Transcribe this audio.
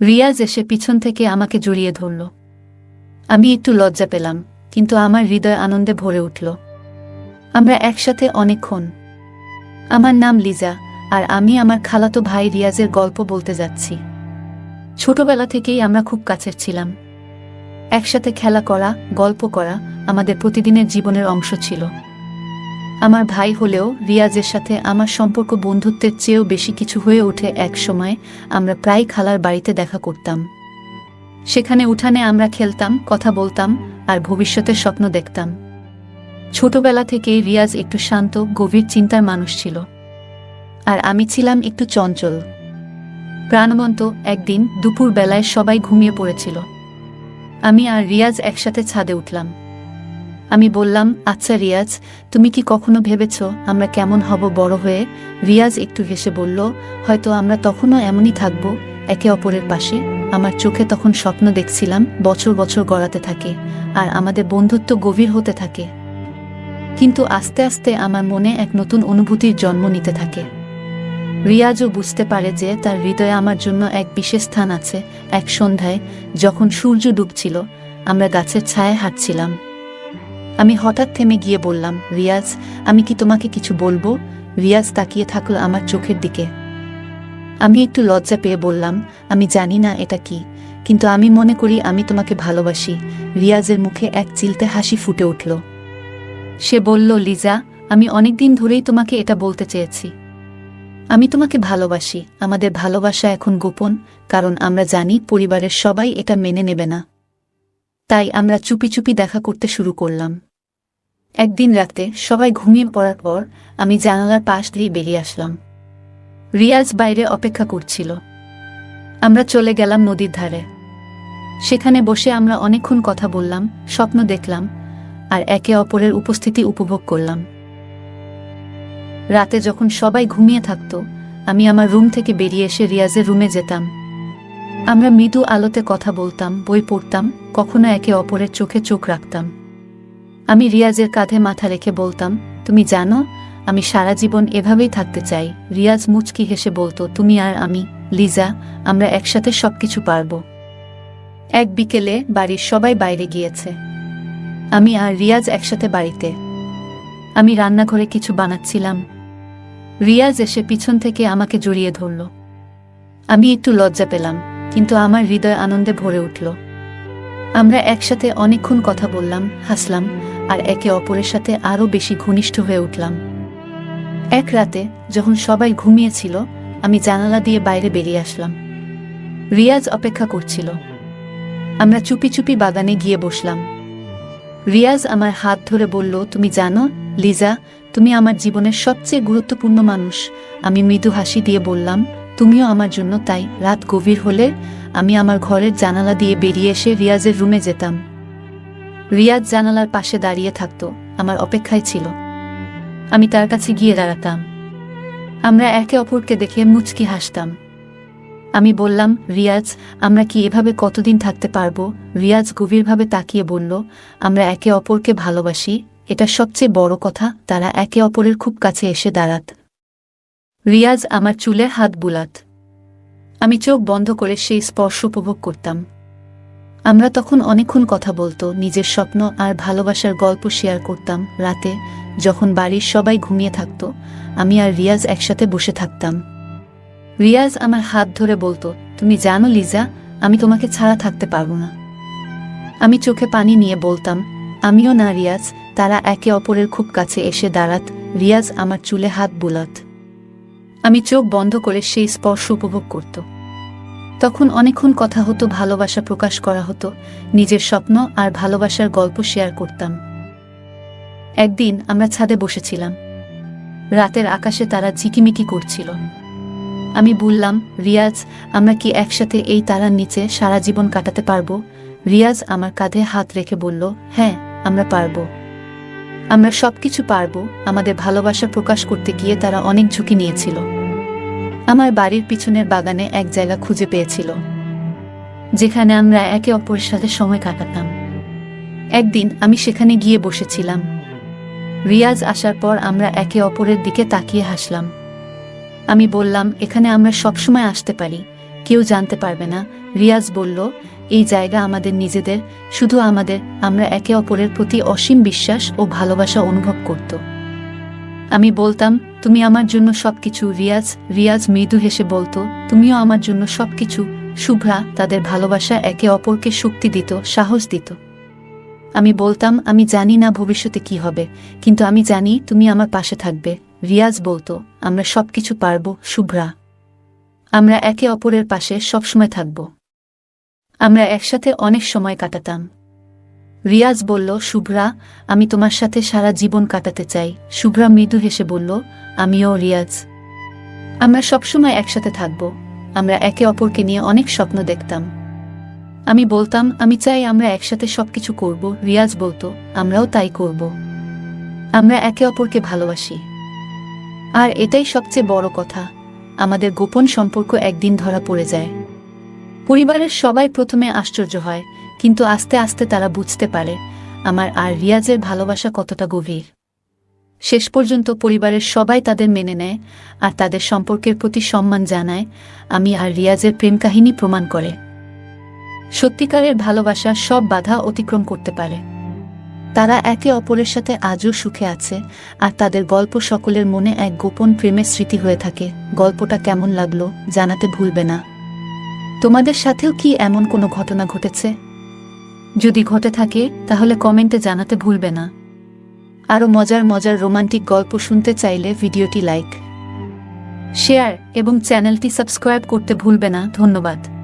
রিয়াজ এসে পিছন থেকে আমাকে জড়িয়ে ধরল। আমি একটু লজ্জা পেলাম, কিন্তু আমার হৃদয় আনন্দে ভরে উঠল। আমরা একসাথে অনেকক্ষণ। আমার নাম লিজা, আর আমি আমার খালাতো ভাই রিয়াজের গল্প বলতে যাচ্ছি। ছোটবেলা থেকেই আমরা খুব কাছের ছিলাম। একসাথে খেলা করা, গল্প করা আমাদের প্রতিদিনের জীবনের অংশ ছিল। আমার ভাই হলেও রিয়াজের সাথে আমার সম্পর্ক বন্ধুত্বের চেয়েও বেশি কিছু হয়ে ওঠে এক সময় আমরা প্রায় খালার বাড়িতে দেখা করতাম। সেখানে উঠানে আমরা খেলতাম, কথা বলতাম আর ভবিষ্যতের স্বপ্ন দেখতাম। ছোটবেলা থেকেই রিয়াজ একটু শান্ত, গভীর চিন্তার মানুষ ছিল। আর আমি ছিলাম একটু চঞ্চল। প্রাণবন্ত একদিন দুপুর বেলায় সবাই ঘুমিয়ে পড়েছিল। আমি আর রিয়াজ একসাথে ছাদে উঠলাম। আমি বললাম আচ্ছা রিয়াজ, তুমি কি কখনো ভেবেছ আমরা কেমন হব বড় হয়ে? রিয়াজ একটু হেসে বলল, হয়তো আমরা তখনও এমনই থাকব, একে অপরের পাশে। আমার চোখে তখন স্বপ্ন দেখছিলাম, বছর বছর গড়াতে থাকে, আর আমাদের বন্ধুত্ব গভীর হতে থাকে। কিন্তু আস্তে আস্তে আমার মনে এক নতুন অনুভূতির জন্ম নিতে থাকে। রিয়াজও বুঝতে পারে যে তার হৃদয়ে আমার জন্য এক বিশেষ স্থান আছে, এক সন্ধ্যায়, যখন সূর্য ডুবছিল, আমরা গাছের ছায়ায় হাঁটছিলাম। আমি হঠাৎ থেমে গিয়ে বললাম, রিয়াজ, আমি কি তোমাকে কিছু বলব? রিয়াজ তাকিয়ে থাকল আমার চোখের দিকে। আমি একটু লজ্জা পেয়ে বললাম, আমি জানি না এটা কি, কিন্তু আমি মনে করি আমি তোমাকে ভালোবাসি। রিয়াজের মুখে এক চিলতে হাসি ফুটে উঠল। সে বলল, লিজা, আমি অনেকদিন ধরেই তোমাকে এটা বলতে চেয়েছি। আমি তোমাকে ভালোবাসি, আমাদের ভালোবাসা এখন গোপন, কারণ আমরা জানি পরিবারের সবাই এটা মেনে নেবে না। তাই আমরা চুপি চুপি দেখা করতে শুরু করলাম। একদিন রাতে সবাই ঘুমিয়ে পড়ার পর আমি জানালার পাশ দিয়ে বেরিয়ে আসলাম। রিয়াজ বাইরে অপেক্ষা করছিল। আমরা চলে গেলাম নদীর ধারে। সেখানে বসে আমরা অনেকক্ষণ কথা বললাম, স্বপ্ন দেখলাম, আর একে অপরের উপস্থিতি উপভোগ করলাম। রাতে যখন সবাই ঘুমিয়ে থাকত, আমি আমার রুম থেকে বেরিয়ে এসে রিয়াজের রুমে যেতাম। আমরা মৃদু আলোতে কথা বলতাম, বই পড়তাম, কখনো একে অপরের চোখে চোখ রাখতাম। আমি রিয়াজের কাঁধে মাথা রেখে বলতাম, তুমি জানো, আমি সারা জীবন এভাবেই থাকতে চাই। রিয়াজ মুচকি হেসে বলতো, তুমি আর আমি, লিজা, আমরা একসাথে সবকিছু পারব। এক বিকেলে বাড়ির সবাই বাইরে গিয়েছে। আমি আর রিয়াজ একসাথে বাড়িতে। আমি রান্নাঘরে কিছু বানাচ্ছিলাম। রিয়াজ এসে পিছন থেকে আমাকে জড়িয়ে ধরল। আমি একটু লজ্জা পেলাম। কিন্তু আমার হৃদয় আনন্দে ভরে উঠল। আমরা একসাথে অনেকক্ষণ কথা বললাম, হাসলাম, আর একে অপরের সাথে আরও বেশি ঘনিষ্ঠ হয়ে উঠলাম। এক রাতে, যখন সবাই ঘুমিয়েছিল, আমি জানালা দিয়ে বাইরে বেরিয়ে আসলাম। রিয়াজ অপেক্ষা করছিল। আমরা চুপি চুপি বাগানে গিয়ে বসলাম। রিয়াজ আমার হাত ধরে বলল, তুমি জানো, লিজা, তুমি আমার জীবনের সবচেয়ে গুরুত্বপূর্ণ মানুষ। আমি মৃদু হাসি দিয়ে বললাম তুমিও আমার জন্য তাই, রাত গভীর হলে আমি আমার ঘরের জানালা দিয়ে বেরিয়ে এসে রিয়াজের রুমে যেতাম। রিয়াজ জানালার পাশে দাঁড়িয়ে থাকত, আমার অপেক্ষায় ছিল। আমি তার কাছে গিয়ে দাঁড়াতাম। আমরা একে অপরকে দেখে মুচকি হাসতাম। আমি বললাম, রিয়াজ, আমরা কি এভাবে কতদিন থাকতে পারব? রিয়াজ গভীরভাবে তাকিয়ে বলল, আমরা একে অপরকে ভালোবাসি, এটা সবচেয়ে বড় কথা, তারা একে অপরের খুব কাছে এসে দাঁড়াত। রিয়াজ আমার চুলে হাত বুলাত। আমি চোখ বন্ধ করে সেই স্পর্শ উপভোগ করতাম। আমরা তখন অনেকক্ষণ কথা বলতো, নিজের স্বপ্ন আর ভালোবাসার গল্প শেয়ার করতাম রাতে, যখন বাড়ির সবাই ঘুমিয়ে থাকত, আমি আর রিয়াজ একসাথে বসে থাকতাম। রিয়াজ আমার হাত ধরে বলতো, তুমি জানো লিজা, আমি তোমাকে ছাড়া থাকতে পারব না। আমি চোখে পানি নিয়ে বলতাম, আমিও না রিয়াজ, তারা একে অপরের খুব কাছে এসে দাঁড়াত, রিয়াজ আমার চুলে হাত বুলাত। আমি চোখ বন্ধ করে সেই স্পর্শ উপভোগ করত। তখন অনেকক্ষণ কথা হতো, ভালোবাসা প্রকাশ করা হতো, নিজের স্বপ্ন আর ভালোবাসার গল্প শেয়ার করতাম। একদিন আমরা ছাদে বসেছিলাম। রাতের আকাশে তারা ঝিকিমিকি করছিল। আমি বললাম, রিয়াজ, আমরা কি একসাথে এই তারার নিচে সারা জীবন কাটাতে পারব? রিয়াজ আমার কাঁধে হাত রেখে বলল হ্যাঁ আমরা পারব। আমরা সবকিছু পারব। আমাদের ভালোবাসা প্রকাশ করতে গিয়ে তারা অনেক ঝুঁকি নিয়েছিল। আমার বাড়ির পিছনের বাগানে এক জায়গা খুঁজে পেয়েছিল, যেখানে আমরা একে অপরের সাথে সময় কাটাতাম। একদিন আমি সেখানে গিয়ে বসেছিলাম। রিয়াজ আসার পর আমরা একে অপরের দিকে তাকিয়ে হাসলাম। আমি বললাম, এখানে আমরা সবসময় আসতে পারি, কেউ জানতে পারবে না। রিয়াজ বলল, এই জায়গা আমাদের নিজেদের, শুধু আমাদের, আমরা একে অপরের প্রতি অসীম বিশ্বাস ও ভালোবাসা অনুভব করত। আমি বলতাম, তুমি আমার জন্য সবকিছু, রিয়াজ রিয়াজ মৃদু হেসে বলতো, তুমিও আমার জন্য সবকিছু, শুভ্রা তাদের ভালোবাসা একে অপরকে শক্তি দিত, সাহস দিত। আমি বলতাম, আমি জানি না ভবিষ্যতে কি হবে, কিন্তু আমি জানি তুমি আমার পাশে থাকবে, রিয়াজ বলতো, আমরা সবকিছু পারব, শুভ্রা। আমরা একে অপরের পাশে সবসময় থাকব। আমরা একসাথে অনেক সময় কাটাতাম। রিয়াজ বলল, শুভ্রা, আমি তোমার সাথে সারা জীবন কাটাতে চাই। শুভ্রা মৃদু হেসে বলল, আমিও রিয়াজ। আমরা সবসময় একসাথে থাকব। আমরা একে অপরকে নিয়ে অনেক স্বপ্ন দেখতাম। আমি বলতাম, আমি চাই আমরা একসাথে সবকিছু করব। রিয়াজ বলতো, আমরাও তাই করব। আমরা একে অপরকে ভালোবাসি। আর এটাই সবচেয়ে বড় কথা। আমাদের গোপন সম্পর্ক একদিন ধরা পড়ে যায়। পরিবারের সবাই প্রথমে আশ্চর্য হয় কিন্তু আস্তে আস্তে তারা বুঝতে পারে আমার আর রিয়াজের ভালোবাসা কতটা গভীর। শেষ পর্যন্ত পরিবারের সবাই তাদের মেনে নেয় আর তাদের সম্পর্কের প্রতি সম্মান জানায়, আমি আর রিয়াজের প্রেম কাহিনী প্রমাণ করে। সত্যিকারের ভালোবাসা সব বাধা অতিক্রম করতে পারে। তারা একে অপরের সাথে আজও সুখে আছে আর তাদের গল্প সকলের মনে এক গোপন প্রেমের স্মৃতি হয়ে থাকে। গল্পটা কেমন লাগল জানাতে ভুলবে না। তোমাদের সাথেও কি এমন কোনো ঘটনা ঘটেছে? যদি ঘটে থাকে, তাহলে কমেন্টে জানাতে ভুলবে না। আরও মজার মজার রোমান্টিক গল্প শুনতে চাইলে ভিডিওটি লাইক, শেয়ার এবং চ্যানেলটি সাবস্ক্রাইব করতে ভুলবে না। ধন্যবাদ।